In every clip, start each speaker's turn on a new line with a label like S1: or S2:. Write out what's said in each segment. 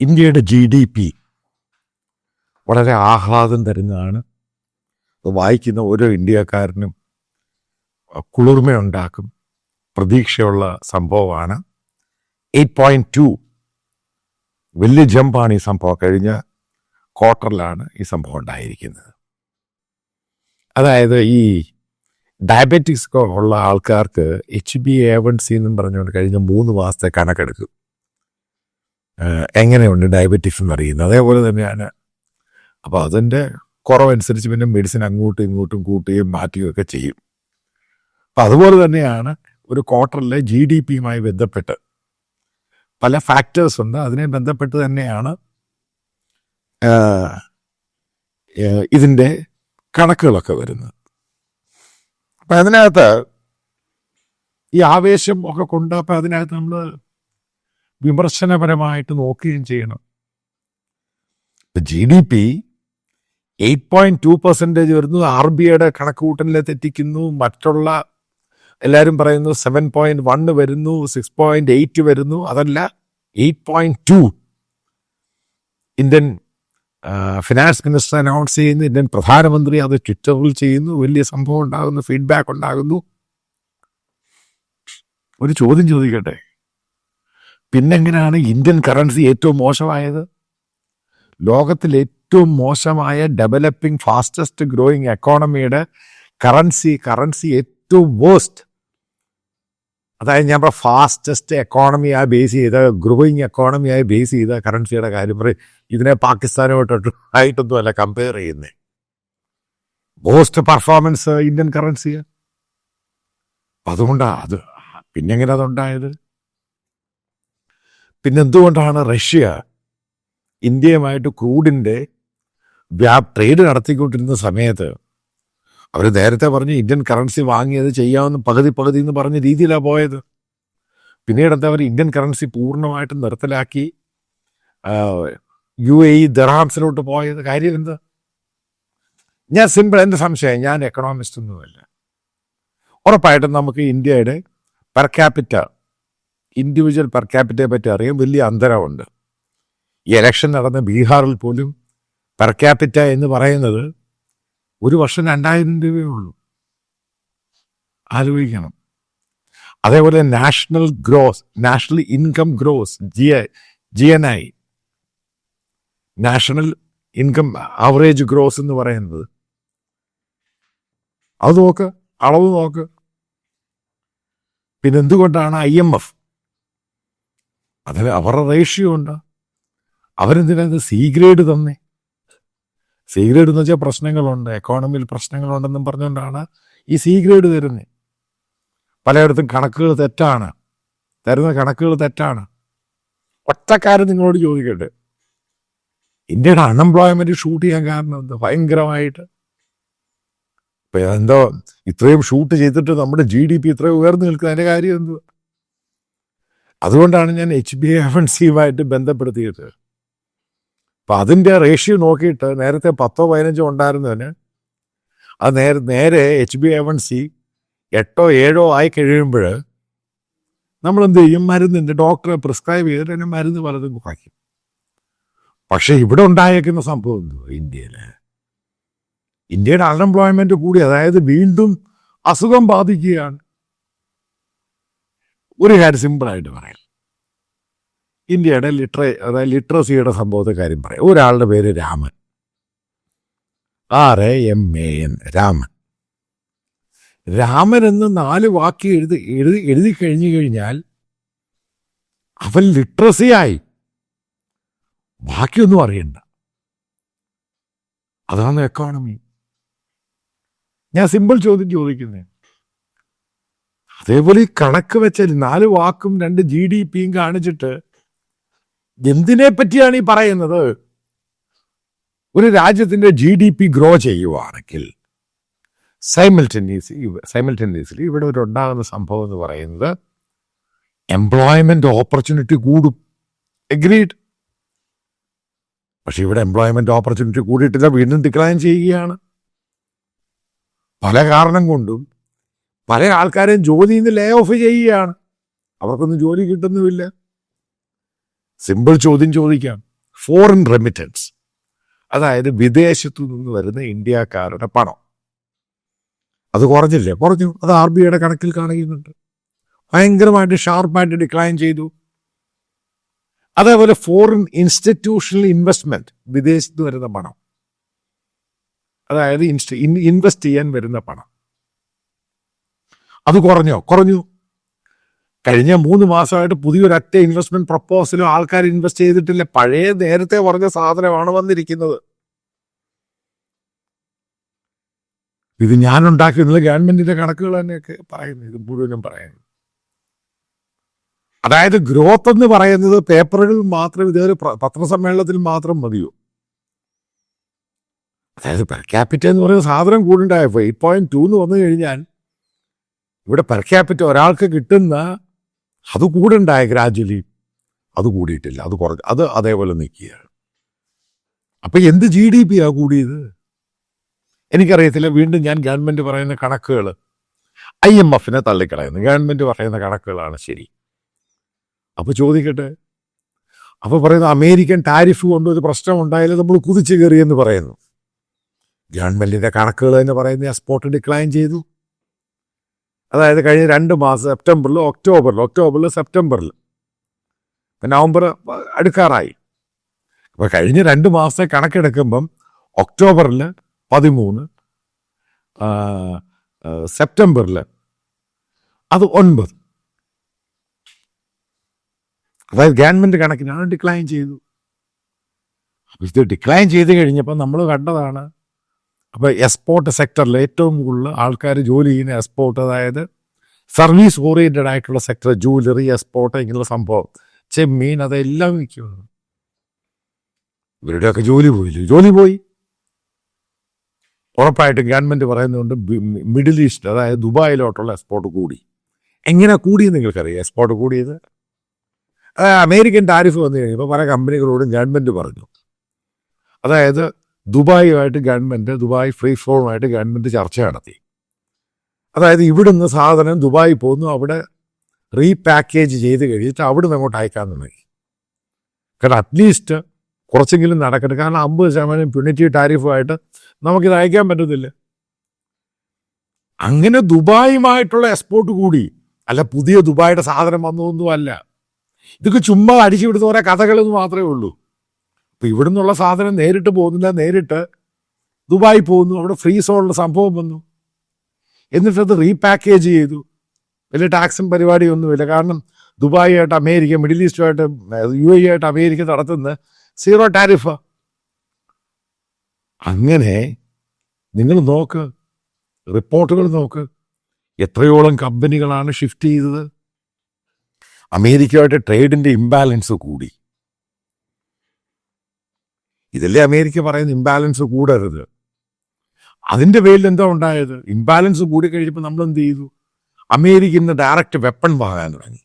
S1: ഇന്ത്യയുടെ G D P വളരെ ആഹ്ലാദം തരുന്നതാണ്. അത് വായിക്കുന്ന ഓരോ ഇന്ത്യക്കാരനും കുളിർമയുണ്ടാക്കും. പ്രതീക്ഷയുള്ള സംഭവമാണ്. എയ്റ്റ് പോയിന്റ് ടു വലിയ ജമ്പാണ് ഈ സംഭവം. കഴിഞ്ഞ ക്വാർട്ടറിലാണ് ഈ സംഭവം ഉണ്ടായിരിക്കുന്നത്. അതായത് ഈ ഡയബറ്റിക്സ് ഉള്ള ആൾക്കാർക്ക് H B A one C എന്നും പറഞ്ഞുകൊണ്ട് കഴിഞ്ഞ മൂന്ന് മാസത്തെ കണക്കെടുക്കും. എങ്ങനെയുണ്ട് ഡയബറ്റിക്സ് എന്ന് അറിയുന്നത്? അതേപോലെ തന്നെയാണ് അപ്പോൾ അതിന്റെ കുറവനുസരിച്ച് പിന്നെ മെഡിസിൻ അങ്ങോട്ടും ഇങ്ങോട്ടും കൂട്ടുകയും മാറ്റുകയും ഒക്കെ ചെയ്യും. അപ്പം അതുപോലെ തന്നെയാണ് ഒരു ക്വാർട്ടറിലെ ജി ഡി പിയുമായി ബന്ധപ്പെട്ട് പല ഫാക്ടേഴ്സ് ഉണ്ട്. അതിനെ ബന്ധപ്പെട്ട് തന്നെയാണ് ഇതിന്റെ കണക്കുകളൊക്കെ വരുന്നത്. അപ്പം അതിനകത്ത് ഈ ആവേശം ഒക്കെ കൊണ്ട് അപ്പം അതിനകത്ത് നമ്മൾ വിമർശനപരമായിട്ട് നോക്കുകയും ചെയ്യണം. G D P eight point two percentage വരുന്നു. ആർ ബി ഐയുടെ കണക്കുകൂട്ടലിനെ തെറ്റിക്കുന്നു. മറ്റുള്ള എല്ലാവരും പറയുന്നു സെവൻ പോയിന്റ് വണ് വരുന്നു സിക്സ് പോയിന്റ് എയ്റ്റ് വരുന്നു. അതല്ല eight point two Indian finance minister announce ചെയ്യുന്നു. ഇന്ത്യൻ പ്രധാനമന്ത്രി അത് ട്വിറ്ററിൽ ചെയ്യുന്നു. വലിയ സംഭവം ഉണ്ടാകുന്നു ഫീഡ്ബാക്ക് ഉണ്ടാകുന്നു. ഒരു ചോദ്യം ചോദിക്കട്ടെ? പിന്നെങ്ങനെയാണ് ഇന്ത്യൻ കറൻസി ഏറ്റവും മോശമായത്? ലോകത്തിൽ ഏറ്റവും മോശമായ ഡെവലപ്പിംഗ് ഫാസ്റ്റസ്റ്റ് ഗ്രോയിങ് എക്കോണമിയുടെ കറൻസി കറൻസി ഏറ്റവും വേസ്റ്റ് അതായത് ഞാൻ പറയാം ഫാസ്റ്റസ്റ്റ് എക്കോണമിയായി ബേസ് ചെയ്ത ഗ്രോയിങ് എക്കോണമിയായി ബേസ് ചെയ്ത കറൻസിയുടെ കാര്യം പറയും ഇതിനെ പാകിസ്ഥാനുമായിട്ട് ആയിട്ടൊന്നും അല്ല കമ്പയർ ചെയ്യുന്നത് മോസ്റ്റ് പെർഫോമൻസ് ഇന്ത്യൻ കറൻസി അതുകൊണ്ടാണ് അത് പിന്നെങ്ങനെ അതുണ്ടായത്? പിന്നെന്തുകൊണ്ടാണ് റഷ്യ ഇന്ത്യയുമായിട്ട് ക്രൂഡിന്റെ വ്യാ ട്രേഡ് നടത്തിക്കൊണ്ടിരുന്ന സമയത്ത് അവർ നേരത്തെ പറഞ്ഞു ഇന്ത്യൻ കറൻസി വാങ്ങിയത് ചെയ്യാവുന്ന പകുതി പകുതി എന്ന് പറഞ്ഞ രീതിയിലാണ് പോയത്. പിന്നീട് എന്താ അവർ ഇന്ത്യൻ കറൻസി പൂർണമായിട്ടും നിർത്തലാക്കി. യു എ ഇ ദറാംസിലോട്ട് പോയത് കാര്യം എന്താ? ഞാൻ സിമ്പിൾ എന്റെ സംശയം ഞാൻ എക്കണോമിസ്റ്റ് ഒന്നുമല്ല. ഉറപ്പായിട്ടും നമുക്ക് ഇന്ത്യയുടെ പെർ ക്യാപിറ്റ ഇൻഡിവിജ്വൽ പെർ ക്യാപിറ്റയെ പറ്റി അറിയാൻ വലിയ അന്തരമുണ്ട്. ഈ ഇലക്ഷൻ നടന്ന ബീഹാറിൽ പോലും പെർ ക്യാപിറ്റ എന്ന് പറയുന്നത് ഒരു വർഷം രണ്ടായിരം രൂപയേ ഉള്ളൂ. ആലോചിക്കണം. അതേപോലെ national gross national income gross G G N I national income average gross എന്ന് പറയുന്നത്. അത് നോക്ക് അളവ് നോക്ക്. പിന്നെന്തുകൊണ്ടാണ് ഐ എം എഫ് അതിൽ അവരുടെ റേഷ്യോ ഉണ്ട്? ഇത് സി ഗ്രേഡ് തന്നെ? സി ഗ്രേഡ് എന്ന് വെച്ചാൽ പ്രശ്നങ്ങളുണ്ട്. എക്കോണമിയിൽ പ്രശ്നങ്ങളുണ്ടെന്നും പറഞ്ഞുകൊണ്ടാണ് ഈ സി ഗ്രേഡ് തരുന്നത് പലയിടത്തും കണക്കുകൾ തെറ്റാണ്. തരുന്ന കണക്കുകൾ തെറ്റാണ്. ഒറ്റക്കാരൻ നിങ്ങളോട് ചോദിക്കട്ടെ ഇന്ത്യയുടെ അൺഎംപ്ലോയ്മെന്റ് ഷൂട്ട് ചെയ്യാൻ കാരണം എന്താ? ഭയങ്കരമായിട്ട്. ഇപ്പൊ എന്തോ ഇത്രയും ഷൂട്ട് ചെയ്തിട്ട് നമ്മുടെ ജി ഡി പി ഇത്രയും ഉയർന്നു നിൽക്കുന്നതിന്റെ കാര്യം എന്തുവാ? അതുകൊണ്ടാണ് ഞാൻ എച്ച് ബി എഫ് എൻ സിയുമായിട്ട് ബന്ധപ്പെടുത്തിയത്. അപ്പം അതിന്റെ റേഷ്യോ നോക്കിയിട്ട് നേരത്തെ പത്തോ പതിനഞ്ചോ ഉണ്ടായിരുന്നതിന് അത് നേരെ നേരെ H B F N C എട്ടോ ഏഴോ ആയി കഴിയുമ്പോൾ നമ്മൾ എന്ത് ചെയ്യും? മരുന്നിന്റെ ഡോക്ടറെ പ്രിസ്ക്രൈബ് ചെയ്തിട്ട് തന്നെ മരുന്ന് പലതും കുറയ്ക്കും പക്ഷേ ഇവിടെ ഉണ്ടായേക്കുന്ന സംഭവം എന്തോ? ഇന്ത്യയിൽ ഇന്ത്യയുടെ അൺഎംപ്ലോയ്മെന്റ് കൂടി അതായത് വീണ്ടും അസുഖം ബാധിക്കുകയാണ്. ഒരു കാര്യം സിമ്പിളായിട്ട് പറയാം. ഇന്ത്യയുടെ ലിറ്ററ അതായത് ലിറ്ററസിയുടെ സംഭവത്തെ കാര്യം പറയാം. ഒരാളുടെ പേര് Raman. R A M A N Raman. Raman എന്ന് നാല് വാക്ക് എഴുതി എഴുതി എഴുതി കഴിഞ്ഞു കഴിഞ്ഞാൽ അവൻ ലിറ്ററസിയായി. ബാക്കിയൊന്നും അറിയണ്ട. അതാണ് എക്കോണമി ഞാൻ സിമ്പിൾ ചോദ്യം ചോദിക്കുന്നത് അതേപോലെ ഈ കണക്ക് വെച്ചാൽ നാല് വാക്കും രണ്ട് ജി ഡി പിയും കാണിച്ചിട്ട് എന്തിനെ പറ്റിയാണ് ഈ പറയുന്നത്? ഒരു രാജ്യത്തിന്റെ ജി ഡി പി ഗ്രോ ചെയ്യുവാണെങ്കിൽ സൈമിൾട്ടനീസ് സൈമിൾറ്റേനിയസ്ലി ഇവിടെ ഒരു ഉണ്ടാകുന്ന സംഭവം എന്ന് പറയുന്നത് എംപ്ലോയ്മെന്റ് ഓപ്പർച്യൂണിറ്റി കൂടും. എഗ്രീഡ് പക്ഷെ ഇവിടെ എംപ്ലോയ്മെന്റ് ഓപ്പർച്യൂണിറ്റി കൂടിയിട്ടില്ല വീണ്ടും ഡിക്ലൈൻ ചെയ്യുകയാണ്. പല കാരണം കൊണ്ടും പല ആൾക്കാരെയും ജോലിയിൽ നിന്ന് ലേ ഓഫ് ചെയ്യുകയാണ്. അവർക്കൊന്നും ജോലി കിട്ടുന്നുമില്ല. സിമ്പിൾ ചോദ്യം ചോദിക്കാം. ഫോറിൻ റെമിറ്റൻസ് അതായത് വിദേശത്തു നിന്ന് വരുന്ന ഇന്ത്യക്കാരുടെ പണം. അത് കുറഞ്ഞില്ലേ? കുറഞ്ഞു. അത് ആർ ബി ഐയുടെ കണക്കിൽ കാണിക്കുന്നുണ്ട്. ഭയങ്കരമായിട്ട് ഷാർപ്പായിട്ട് ഡിക്ലൈൻ ചെയ്തു. അതേപോലെ ഫോറിൻ ഇൻസ്റ്റിറ്റ്യൂഷണൽ ഇൻവെസ്റ്റ്മെന്റ് വിദേശത്ത് വരുന്ന പണം. അതായത് ഇൻവെസ്റ്റ് ചെയ്യാൻ വരുന്ന പണം. അത് കുറഞ്ഞോ? കുറഞ്ഞു. കഴിഞ്ഞ മൂന്ന് മാസമായിട്ട് പുതിയൊരൊറ്റ ഇൻവെസ്റ്റ്മെന്റ് പ്രപ്പോസലും ആൾക്കാർ ഇൻവെസ്റ്റ് ചെയ്തിട്ടില്ല. പഴയ നേരത്തെ പറഞ്ഞ സാധനമാണ് വന്നിരിക്കുന്നത്. ഇത് ഞാൻ ഉണ്ടാക്കുന്നത് ഗവൺമെന്റിന്റെ കണക്കുകൾ തന്നെയൊക്കെ പറയുന്നത് ഇത് മുഴുവനും പറയുന്നത് അതായത് ഗ്രോത്ത് എന്ന് പറയുന്നത് പേപ്പറുകളിൽ മാത്രം ഇതൊരു പത്രസമ്മേളനത്തിൽ മാത്രം മതിയോ? അതായത് പെർ എന്ന് പറയുന്ന സാധനം കൂടുണ്ടായപ്പോൾ എയ്റ്റ് പോയിന്റ് ടു എന്ന് വന്നു കഴിഞ്ഞാൽ ഇവിടെ പെർ ക്യാപിറ്റ ഒരാൾക്ക് കിട്ടുന്ന അത് കൂടുണ്ടായ ഗ്രാജ്വലി അത് കൂടിയിട്ടില്ല. അത് കുറഞ്ഞു അത് അതേപോലെ നിൽക്കുകയാണ്. അപ്പൊ എന്ത് ജി ഡി പി ആ കൂടിയത്? എനിക്കറിയത്തില്ല. വീണ്ടും ഞാൻ ഗവൺമെന്റ് പറയുന്ന കണക്കുകൾ ഐ എം എഫിനെ തള്ളിക്കളയുന്നു. ഗവൺമെന്റ് പറയുന്ന കണക്കുകളാണ് ശരി. അപ്പോൾ ചോദിക്കട്ടെ? അപ്പോൾ പറയുന്ന അമേരിക്കൻ ടാരിഫ് കൊണ്ട് ഒരു പ്രശ്നം ഉണ്ടായാലും നമ്മൾ കുതിച്ചു കയറിയെന്ന് പറയുന്നു. ഗവൺമെന്റിന്റെ കണക്കുകൾ തന്നെ പറയുന്ന സ്പോട്ട് ഡിക്ലൈൻ ചെയ്തു. അതായത് കഴിഞ്ഞ രണ്ട് മാസം സെപ്റ്റംബറിൽ ഒക്ടോബറിൽ ഒക്ടോബറിൽ സെപ്റ്റംബറിൽ. നവംബർ അടുക്കാറായി. അപ്പം കഴിഞ്ഞ രണ്ട് മാസത്തെ കണക്കെടുക്കുമ്പം ഒക്ടോബറിൽ പതിമൂന്ന് സെപ്റ്റംബറിൽ അത് ഒൻപത്. അതായത് ഗവൺമെന്റ് കണക്കിനാണ് ഡിക്ലൈൻ ചെയ്തു. ഇത് ഡിക്ലൈൻ ചെയ്ത് കഴിഞ്ഞപ്പോൾ നമ്മൾ കണ്ടതാണ് അപ്പൊ എക്സ്പോർട്ട് സെക്ടറിൽ ഏറ്റവും കൂടുതൽ ആൾക്കാർ ജോലി ചെയ്യുന്ന എക്സ്പോർട്ട് അതായത് സർവീസ് ഓറിയന്റഡ് ആയിട്ടുള്ള സെക്ടർ ജൂവലറി എക്സ്പോർട്ട് ഇങ്ങനെയുള്ള സംഭവം. ചെമ്മീൻ അതെല്ലാം വിൽക്കുന്നു. ഇവരുടെയൊക്കെ ജോലി പോയില്ലേ ജോലി പോയി. ഉറപ്പായിട്ടും ഗവൺമെന്റ് പറയുന്നതുകൊണ്ട് മിഡിൽ ഈസ്റ്റ് അതായത് ദുബായിലോട്ടുള്ള എക്സ്പോർട്ട് കൂടി. എങ്ങനെ കൂടിയെന്ന് നിങ്ങൾക്കറിയാം. എക്സ്പോർട്ട് കൂടിയത്? അമേരിക്കൻ ടാരിഫ് വന്നു കഴിഞ്ഞപ്പോൾ പല കമ്പനികളോടും ഗവൺമെന്റ് പറഞ്ഞു. അതായത് ദുബായുമായിട്ട് ഗവൺമെന്റ് ദുബായ് ഫ്രീ ഫോറുമായിട്ട് ഗവൺമെന്റ് ചർച്ച നടത്തി. അതായത് ഇവിടുന്ന് സാധനം ദുബായി പോകുന്നു അവിടെ റീപാക്കേജ് ചെയ്ത് കഴിഞ്ഞിട്ട് അവിടുന്ന് അങ്ങോട്ട് അയക്കാൻ തുടങ്ങി. കാരണം അറ്റ്ലീസ്റ്റ് കുറച്ചെങ്കിലും നടക്കട്ടെ. കാരണം അമ്പത് ശതമാനം പ്യൂണിറ്റീവ് ടാരിഫുമായിട്ട് നമുക്കിത് അയക്കാൻ പറ്റത്തില്ല. അങ്ങനെ ദുബായുമായിട്ടുള്ള എക്സ്പോർട്ട് കൂടി. അല്ല പുതിയ ദുബായുടെ സാധനം വന്നതൊന്നും അല്ല. ഇതൊക്കെ ചുമ്മാ അടിച്ചു വിടുന്ന ഓരോ കഥകളെന്ന് മാത്രമേ ഉള്ളൂ. അപ്പൊ ഇവിടുന്നുള്ള സാധനം നേരിട്ട് പോകുന്നില്ല നേരിട്ട് ദുബായി പോകുന്നു അവിടെ ഫ്രീ സോണിൽ സംഭവം വന്നു. എന്നിട്ട് അത് റീപാക്കേജ് ചെയ്തു. വലിയ ടാക്സും പരിപാടിയൊന്നുമില്ല. കാരണം ദുബായിയായിട്ട് അമേരിക്ക മിഡിൽ ഈസ്റ്റുമായിട്ട് യു എ ആയിട്ട് അമേരിക്ക നടത്തുന്ന സീറോ ടാരിഫ് അങ്ങനെ നിങ്ങൾ നോക്ക് റിപ്പോർട്ടുകൾ നോക്ക്. എത്രയോളം കമ്പനികളാണ് ഷിഫ്റ്റ് ചെയ്തത്. അമേരിക്കയുമായിട്ട് ട്രേഡിന്റെ ഇംബാലൻസ് കൂടി. ഇതല്ലേ അമേരിക്ക പറയുന്ന ഇംബാലൻസ് കൂടരുത്. അതിന്റെ പേരിൽ എന്താ ഉണ്ടായത്? ഇംബാലൻസ് കൂടി കഴിഞ്ഞപ്പോൾ നമ്മൾ എന്ത് ചെയ്തു? അമേരിക്ക ഇന്ന് ഡയറക്റ്റ് വെപ്പൺ വാങ്ങാൻ തുടങ്ങി.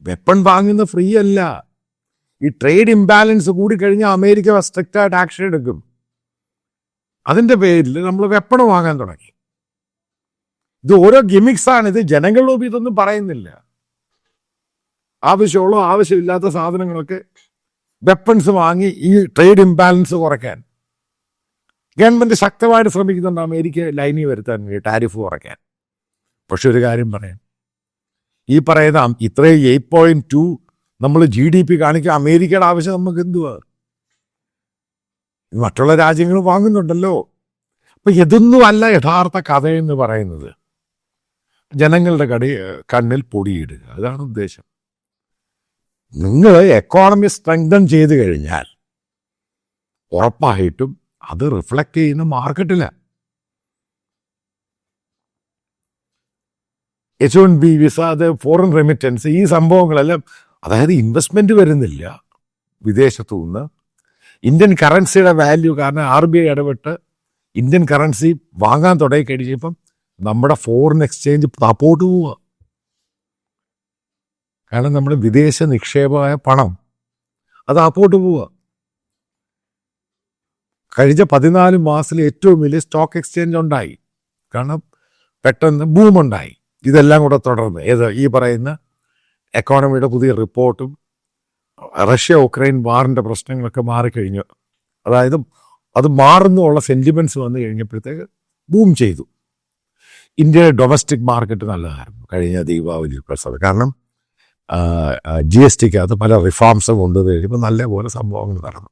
S1: വെപ്പൺ വാങ്ങുന്നത് ഫ്രീ അല്ല. ഈ ട്രേഡ് ഇംബാലൻസ് കൂടി കഴിഞ്ഞാൽ അമേരിക്ക സ്ട്രിക്റ്റ് ആയിട്ട് ആക്ഷൻ എടുക്കും. അതിന്റെ പേരിൽ നമ്മൾ വെപ്പൺ വാങ്ങാൻ തുടങ്ങി. ഇത് ഓരോ ഗിമിക്സ് ആണ്. ഇത് ജനങ്ങളോട് ഇതൊന്നും പറയുന്നില്ല. ആവശ്യമുള്ള ആവശ്യമില്ലാത്ത സാധനങ്ങളൊക്കെ വെപ്പൺസ് വാങ്ങി ഈ ട്രേഡ് ഇംബാലൻസ് കുറയ്ക്കാൻ. ഗവൺമെന്റ് ശക്തമായിട്ട് ശ്രമിക്കുന്നുണ്ട് അമേരിക്ക ലൈനി വരുത്താൻ വേണ്ടി ടാരിഫ് കുറയ്ക്കാൻ. പക്ഷെ ഒരു കാര്യം പറയാം. ഈ പറയുന്ന ഇത്രയും എയ്റ്റ് പോയിന്റ് ടു നമ്മൾ ജി ഡി പി കാണിക്കുക അമേരിക്കയുടെ ആവശ്യം നമുക്ക് എന്തുവാ? മറ്റുള്ള രാജ്യങ്ങൾ വാങ്ങുന്നുണ്ടല്ലോ. അപ്പം ഇതൊന്നുമല്ല യഥാർത്ഥ കഥയെന്ന് പറയുന്നത്. ജനങ്ങളുടെ കടി കണ്ണിൽ പൊടിയിടുക. അതാണ് ഉദ്ദേശം. നിങ്ങൾ എക്കോണമി സ്ട്രെങ്തൻ ചെയ്തു കഴിഞ്ഞാൽ ഉറപ്പായിട്ടും അത് റിഫ്ലക്റ്റ് ചെയ്യുന്ന മാർക്കറ്റില്ല എച്ച് വൺ ബി വിസ അത് ഫോറിൻ റെമിറ്റൻസ് ഈ സംഭവങ്ങളെല്ലാം അതായത് ഇൻവെസ്റ്റ്മെന്റ് വരുന്നില്ല വിദേശത്തു നിന്ന്. ഇന്ത്യൻ കറൻസിയുടെ വാല്യൂ കാരണം ആർ ബി ഐ ഇടപെട്ട് ഇന്ത്യൻ കറൻസി വാങ്ങാൻ തുടങ്ങി കഴിഞ്ഞപ്പം നമ്മുടെ ഫോറിൻ എക്സ്ചേഞ്ച് തപ്പോട്ട് പോവുക. കാരണം നമ്മൾ വിദേശ നിക്ഷേപമായ പണം അത് അപ്പോട്ട് പോവുക. കഴിഞ്ഞ പതിനാല് മാസത്തിൽ ഏറ്റവും വലിയ സ്റ്റോക്ക് എക്സ്ചേഞ്ച് ഉണ്ടായി. കാരണം പെട്ടെന്ന് ബൂമുണ്ടായി ഇതെല്ലാം കൂടെ തുടർന്ന്. ഏത് ഈ പറയുന്ന എക്കോണമിയുടെ പുതിയ റിപ്പോർട്ടും റഷ്യ ഉക്രൈൻ വാറിന്റെ പ്രശ്നങ്ങളൊക്കെ മാറിക്കഴിഞ്ഞു. അതായത് അത് മാറുന്നുള്ള സെന്റിമെന്റ്സ് വന്നു കഴിഞ്ഞപ്പോഴത്തേക്ക് ബൂം ചെയ്തു. ഇന്ത്യയുടെ ഡൊമസ്റ്റിക് മാർക്കറ്റ് നല്ലതായിരുന്നു. കഴിഞ്ഞ ദീപാവലി പ്രസവം. കാരണം ജി എസ് ടിക്കകത്ത് പല റിഫോംസ് കൊണ്ടുവന്ന് കഴിയുമ്പോൾ നല്ലപോലെ സംഭവങ്ങൾ നടന്നു.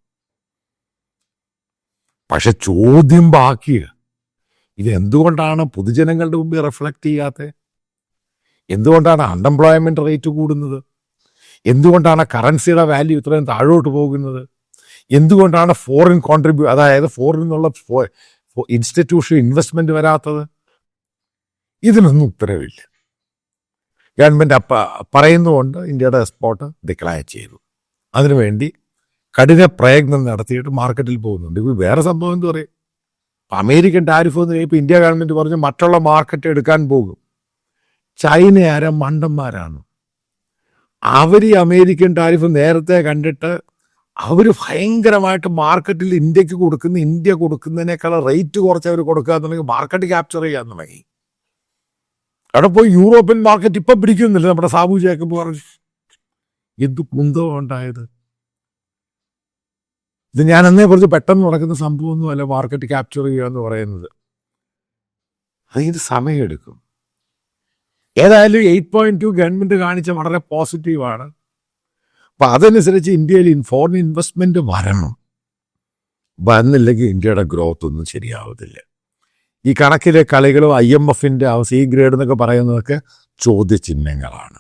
S1: പക്ഷെ ചോദ്യം ബാക്കി ഇത് എന്തുകൊണ്ടാണ് പൊതുജനങ്ങളുടെ മുമ്പിൽ റിഫ്ലക്റ്റ് ചെയ്യാത്തത് എന്തുകൊണ്ടാണ് അൺഎംപ്ലോയ്മെന്റ് റേറ്റ് കൂടുന്നത്? എന്തുകൊണ്ടാണ് കറൻസിയുടെ വാല്യൂ ഇത്രയും താഴോട്ട് പോകുന്നത്? എന്തുകൊണ്ടാണ് ഫോറിൻ കോൺട്രിബ്യൂ അതായത് ഫോറിൻ നിന്നുള്ള ഇൻസ്റ്റിറ്റ്യൂഷൻ ഇൻവെസ്റ്റ്മെന്റ് വരാത്തത്? ഇതിനൊന്നും ഉത്തരവില്ല. ഗവൺമെന്റ് അപ്പ പറയുന്നുകൊണ്ട് ഇന്ത്യയുടെ എക്സ്പോർട്ട് ഡിക്ലയർ ചെയ്തു. അതിനുവേണ്ടി കഠിന പ്രയത്നം നടത്തിയിട്ട് മാർക്കറ്റിൽ പോകുന്നുണ്ട്. ഇപ്പോൾ വേറെ സംഭവം എന്ന് പറയും? ഇപ്പം അമേരിക്കൻ ടാരിഫ് എന്ന് ഇപ്പോൾ ഇന്ത്യ ഗവൺമെന്റ് പറഞ്ഞ് മറ്റുള്ള മാർക്കറ്റ് എടുക്കാൻ പോകും. ചൈന ആരാ മണ്ടന്മാരാണ്. അവർ ഈ അമേരിക്കൻ ടാരിഫ് നേരത്തെ കണ്ടിട്ട് അവർ ഭയങ്കരമായിട്ട് മാർക്കറ്റിൽ ഇന്ത്യയ്ക്ക് കൊടുക്കുന്ന ഇന്ത്യ കൊടുക്കുന്നതിനേക്കാൾ റേറ്റ് കുറച്ച് അവർ കൊടുക്കുക എന്നുണ്ടെങ്കിൽ മാർക്കറ്റ് ക്യാപ്ചർ ചെയ്യാൻ തുടങ്ങി. അവിടെ പോയി യൂറോപ്യൻ മാർക്കറ്റ് ഇപ്പം പിടിക്കുന്നില്ല. നമ്മുടെ സാബു ജേക്കബ് പറഞ്ഞു എന്ത് കുന്തം ഉണ്ടായത്? ഇത് ഞാൻ അന്നേ കുറച്ച് പെട്ടെന്ന് നടക്കുന്ന സംഭവമൊന്നും അല്ല മാർക്കറ്റ് ക്യാപ്ചർ ചെയ്യുക എന്ന് പറയുന്നത്. അതിന് സമയമെടുക്കും ഏതായാലും എയ്റ്റ് പോയിന്റ് ടു ഗവൺമെന്റ് കാണിച്ച വളരെ പോസിറ്റീവാണ് അപ്പം അതനുസരിച്ച് ഇന്ത്യയിൽ ഫോറിൻ ഇൻവെസ്റ്റ്മെന്റ് വരണം. വന്നില്ലെങ്കിൽ ഇന്ത്യയുടെ ഗ്രോത്ത് ഒന്നും ശരിയാവത്തില്ല. ഈ കണക്കിലെ കളികളും ഐ എം എഫിന്റെ സി ഗ്രേഡ് എന്നൊക്കെ പറയുന്നതൊക്കെ ചോദ്യചിഹ്നങ്ങളാണ്.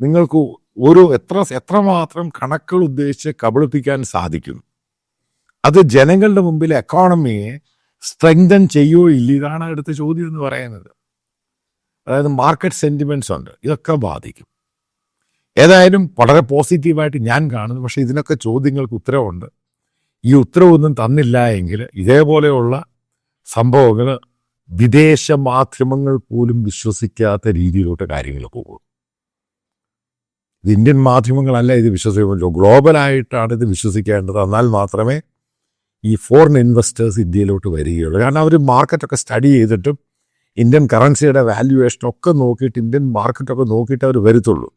S1: നിങ്ങൾക്ക് ഒരു എത്ര എത്രമാത്രം കണക്കുകൾ ഉദ്ദേശിച്ച് കബളിപ്പിക്കാൻ സാധിക്കും അത് ജനങ്ങളുടെ മുമ്പിൽ എക്കോണമിയെ സ്ട്രെങ്തൻ ചെയ്യോ ഇല്ല ഇതാണ് അടുത്ത ചോദ്യം എന്ന് പറയുന്നത്. അതായത് മാർക്കറ്റ് സെന്റിമെന്റ്സ് ഉണ്ട്. ഇതൊക്കെ ബാധിക്കും. ഏതായാലും വളരെ പോസിറ്റീവായിട്ട് ഞാൻ കാണുന്നു. പക്ഷേ ഇതിനൊക്കെ ചോദ്യങ്ങൾക്ക് ഉത്തരവുണ്ട്. ഈ ഉത്തരവൊന്നും തന്നില്ല എങ്കിൽ ഇതേപോലെയുള്ള സംഭവങ്ങൾ വിദേശ മാധ്യമങ്ങൾ പോലും വിശ്വസിക്കാത്ത രീതിയിലോട്ട് കാര്യങ്ങൾ പോകും. ഇത് ഇന്ത്യൻ മാധ്യമങ്ങളല്ല ഇത് വിശ്വസിക്കുമല്ലോ ഗ്ലോബലായിട്ടാണ് ഇത് വിശ്വസിക്കേണ്ടത്. എന്നാൽ മാത്രമേ ഈ ഫോറിൻ ഇൻവെസ്റ്റേഴ്സ് ഇന്ത്യയിലോട്ട് വരികയുള്ളൂ. കാരണം അവർ മാർക്കറ്റൊക്കെ സ്റ്റഡി ചെയ്തിട്ടും ഇന്ത്യൻ കറൻസിയുടെ വാല്യുവേഷൻ ഒക്കെ നോക്കിയിട്ട് ഇന്ത്യൻ മാർക്കറ്റൊക്കെ നോക്കിയിട്ട് അവർ വരുത്തുള്ളൂ.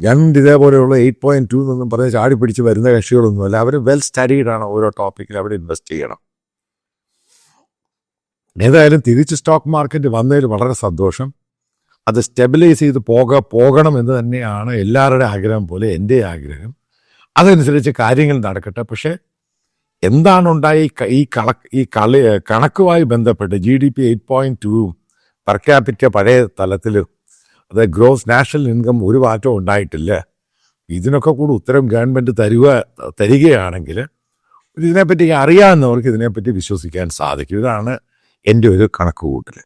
S1: ഗവൺമെന്റ് ഇതേപോലെയുള്ള എയ്റ്റ് പോയിന്റ് ടു എന്നൊന്നും പറഞ്ഞ് ചാടി പിടിച്ച് വരുന്ന കക്ഷികളൊന്നുമല്ല. അവർ വെൽ സ്റ്റഡീഡാണ് ഓരോ ടോപ്പിക്കിൽ അവിടെ ഇൻവെസ്റ്റ് ചെയ്യണം. ഏതായാലും തിരിച്ച് സ്റ്റോക്ക് മാർക്കറ്റ് വന്നതിൽ വളരെ സന്തോഷം. അത് സ്റ്റെബിലൈസ് ചെയ്ത് പോക പോകണം എന്ന് തന്നെയാണ് എല്ലാവരുടെ ആഗ്രഹം പോലെ എന്റെ ആഗ്രഹം. അതനുസരിച്ച് കാര്യങ്ങൾ നടക്കട്ടെ. പക്ഷേ എന്താണ് ഉണ്ടായി ഈ കള ഈ കളി കണക്കുമായി ബന്ധപ്പെട്ട് G D P eight point two per capita പഴയ തലത്തിൽ അത് ഗ്രോസ് നാഷണൽ ഇൻകം ഒരു മാറ്റവും ഉണ്ടായിട്ടില്ല. ഇതിനൊക്കെ കൂടി ഉത്തരം ഗവൺമെന്റ് തരുക തരികയാണെങ്കിൽ ഇതിനെപ്പറ്റി അറിയാവുന്നവർക്ക് ഇതിനെപ്പറ്റി വിശ്വസിക്കാൻ സാധിക്കും. ഇതാണ് എന്റെ ഒരു കണക്ക് കൂട്ടൽ